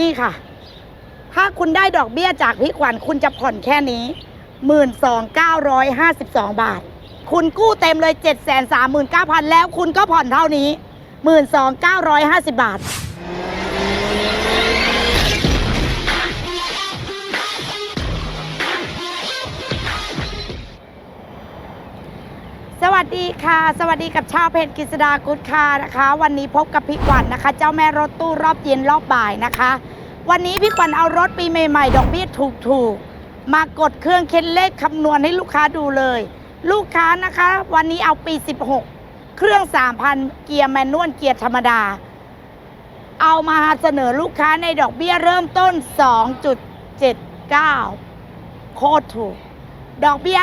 นี่ค่ะ ถ้าคุณได้ดอกเบี้ยจากพี่ขวัญคุณจะผ่อนแค่นี้หมื่นสองเก้าร้อยห้าสิบสองบาท คุณกู้เต็มเลยเจ็ดแสนสามหมื่นเก้าพันแล้วคุณก็ผ่อนเท่านี้หมื่นสองเก้าร้อยห้าสิบบาท วัสดีค่ะ สวัสดีกับชาวเพจกฤษดากุดคานะคะ วันนี้พบกับพี่ขวัญนะคะ เจ้าแม่รถตู้รอบเย็นรอบบ่ายนะคะ วันนี้พี่ขวัญเอารถปีใหม่ๆ ดอกเบี้ยถูกๆ มากดเครื่องเคิดเลขคำนวณให้ลูกค้าดูเลย ลูกค้านะคะ วันนี้เอาปี 16 เครื่อง 3,000 เกียร์แมนนวลเกียร์ธรรมดา เอามาเสนอลูกค้าในดอกเบี้ยเริ่มต้น 2.79 โคตรถูก ดอกเบี้ย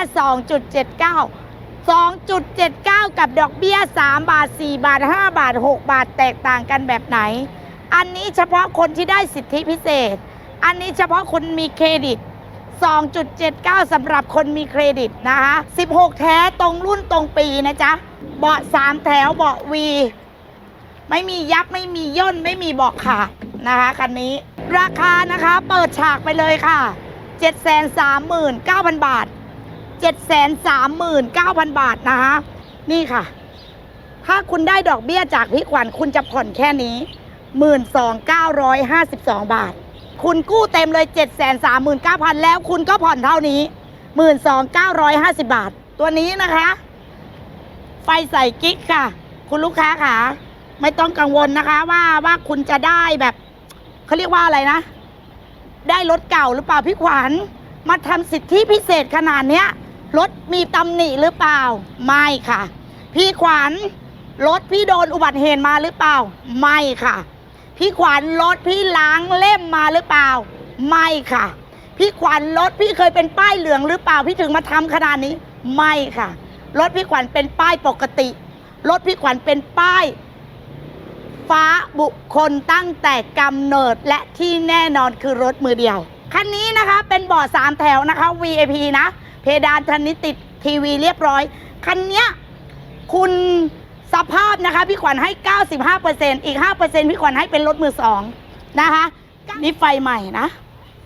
2.79 2.79 กับดอกเบี้ย 3 บาท 4 บาท 5 บาท 6 บาทแตกต่างกันแบบไหน อันนี้เฉพาะคนที่ได้สิทธิพิเศษ อันนี้เฉพาะคนมีเครดิต 2.79 สำหรับคนมีเครดิตนะคะ16 แท้ตรงรุ่นตรงปีนะจ๊ะ เบาะ 3 แถวเบาะวี ไม่มียับไม่มีย่นไม่มีเบาะขาดนะคะคันนี้ ราคานะคะเปิดฉากไปเลยค่ะ 739,000 บาท 739,000 บาทนะคะ นี่ค่ะ ถ้าคุณได้ดอกเบี้ยจากพี่ขวัญคุณจะผ่อนแค่นี้ 12,952 บาท คุณกู้เต็มเลย 739,000 แล้วคุณก็ผ่อนเท่านี้ 12,950 บาท ตัวนี้นะคะ ไฟใส่กิ๊กค่ะ คุณลูกค้าค่ะ ไม่ต้องกังวลนะคะว่าว่าคุณจะได้แบบเขาเรียกว่าอะไรนะ ได้รถเก่าหรือเปล่าพี่ขวัญมาทำสิทธิพิเศษขนาดเนี้ย รถมีตำหนิหรือเปล่า ไม่ค่ะ พี่ขวัญรถพี่โดนอุบัติเหตุมาหรือเปล่า ไม่ค่ะ พี่ขวัญรถพี่ล้างเล่มมาหรือเปล่า ไม่ค่ะ พี่ขวัญรถพี่เคยเป็นป้ายเหลืองหรือเปล่า พี่ถึงมาทำขนาดนี้ ไม่ค่ะ รถพี่ขวัญเป็นป้ายปกติ รถพี่ขวัญเป็นป้าย ฟ้าบุคคลตั้งแต่กำเนิดและที่แน่นอนคือรถมือเดียว คันนี้นะคะเป็นเบาะสามแถวนะคะ VIP นะ เพดานทันนิติดทีวีเรียบร้อย คันเนี้ยคุณสภาพนะคะ พี่ขวัญให้ 95%อีก 5%พี่ขวัญให้เป็นรถมือสองนะคะ นี่ไฟใหม่นะ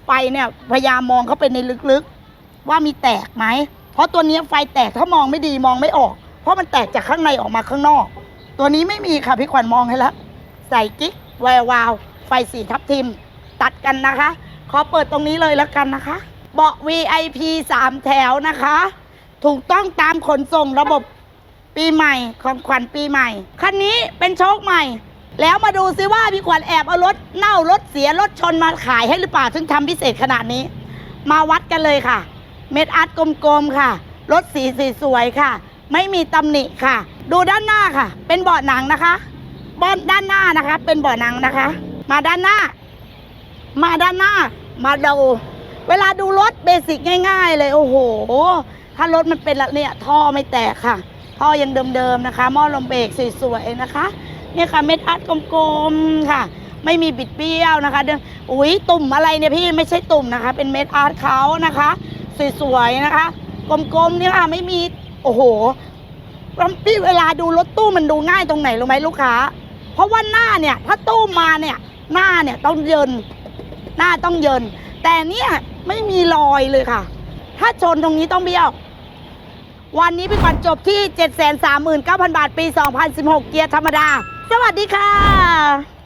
ไฟเนี่ยพยายามมองเข้าไปในลึกๆ ว่ามีแตกไหม เพราะตัวนี้ไฟแตกถ้ามองไม่ดีมองไม่ออก เพราะมันแตกจากข้างในออกมาข้างนอก ตัวนี้ไม่มีค่ะพี่ขวัญมองให้แล้ว ใส่กิ๊กแวววาว ไฟสีทับทิม ตัดกันนะคะ ขอเปิดตรงนี้เลยแล้วกันนะคะ เบาะ VIP 3แถวนะคะ ถูกต้องตามขนส่งระบบปีใหม่ของขวัญปีใหม่ คันนี้เป็นโชคใหม่ แล้วมาดูซิว่าพี่ขวัญแอบเอารถเน่ารถเสียรถชนมาขายให้หรือเปล่าซึ่งทำพิเศษขนาดนี้ มาวัดกันเลยค่ะ เม็ดอาร์ตกลมๆค่ะ รถสีสวยๆค่ะ ไม่มีตำหนิค่ะ ดูด้านหน้าค่ะ เป็นเบาะหนังนะคะบอนด้านหน้านะคะ เป็นเบาะหนังนะคะ มาด้านหน้า มาด้านหน้า มาดู เวลาดูรถเบสิกง่ายๆ เลยโอ้โห ถ้ารถมันเป็นละเนี่ยท่อไม่แตกค่ะ ท่อยังเดิมๆนะคะ หม้อลมเบรกสวยๆนะคะ เนี่ยค่ะเม็ดอาร์ตกลมๆค่ะ ไม่มีบิดเบี้ยวนะคะเดินอุ้ยตุ่มอะไรเนี่ยพี่ไม่ใช่ตุ่มนะคะ เป็นเม็ดอาร์ตเขานะคะสวยๆนะคะ กลมๆเนี่ยค่ะไม่มีโอ้โหพี่เวลาดูรถตู้มันดูง่ายตรงไหนรู้ไหมลูกค้า เพราะว่าหน้าเนี่ย ถ้าตู้มาเนี่ย หน้าเนี่ยต้องเยิน หน้าต้องเยิน แต่เนี่ย ไม่มีรอยเลยค่ะ ถ้าชนตรงนี้ต้องเบี้ยว วันนี้พี่ขวัญจบที่ 739,000 บาท ปี 2016 เกียร์ธรรมดา สวัสดีค่ะ